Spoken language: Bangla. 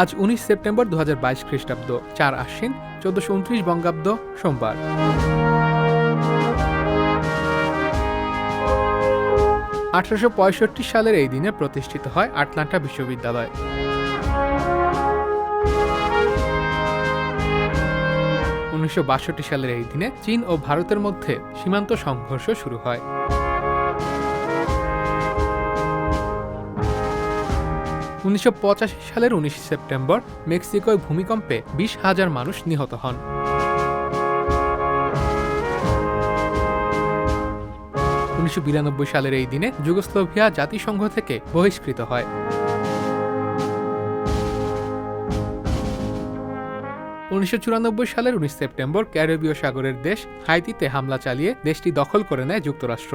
আজ উনিশ সেপ্টেম্বর দু হাজার বাইশ খ্রিস্টাব্দ। চার আশ্বিন, চোদ্দশো উনত্রিশ বঙ্গাব্দ, সোমবার। আঠারোশো পঁয়ষট্টি সালের এই দিনে প্রতিষ্ঠিত হয় আটলান্টা বিশ্ববিদ্যালয়। উনিশশো বাষট্টি সালের এই দিনে চীন ও ভারতের মধ্যে সীমান্ত সংঘর্ষ শুরু হয়। উনিশশো পঁচাশি সালের উনিশ সেপ্টেম্বর মেক্সিকোয় ভূমিকম্পে বিশ হাজার মানুষ নিহত হন। উনিশশো বিরানব্বই সালের এই দিনে যুগোস্লোভিয়া জাতিসংঘ থেকে বহিষ্কৃত হয়। উনিশশো চুরানব্বই সালের উনিশ সেপ্টেম্বর ক্যারিবীয় সাগরের দেশ হাইতিতে হামলা চালিয়ে দেশটি দখল করে নেয় যুক্তরাষ্ট্র।